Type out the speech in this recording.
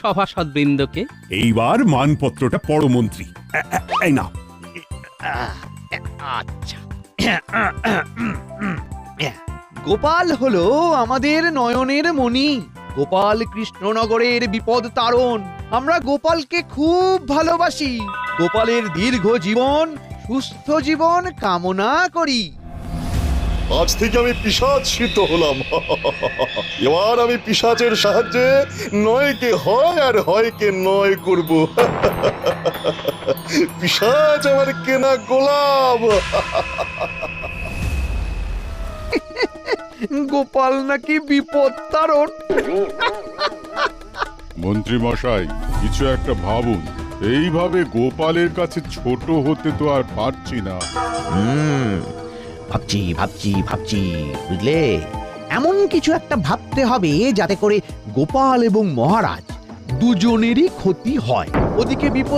সভাসদবৃন্দকে। এইবার মানপত্রটা পরমন্ত্রী। এই না আচ্ছা। গোপাল হলো আমাদের নয়নের মণি। গোপাল কৃষ্ণনগরের বিপদ তারণ। আমরা গোপালকে খুব ভালোবাসি। গোপালের দীর্ঘ জীবন সুস্থ জীবন কামনা করি। আজ থেকে আমি পিসাচ সিদ্ধ হলাম। এবার আমি পিসাচের সাহায্যে নয়কে হয় আর হয়কে নয় করব। পিসাচ আমার কেনা গোলাম গোপাল নাকি বিপদ তারণ। মন্ত্রী মশাই কিছু একটা ভাবুন। এইভাবে গোপালের কাছে ছোট হতে তো আর পারছি না। হুম। ভাবছি ভাবছি ভাবছি, বুঝলে? এমন কিছু একটা ভাবতে হবে যাতে করে গোপাল এবং মহারাজ দুজনেরই ক্ষতি হয়। ওদিকে বিপদ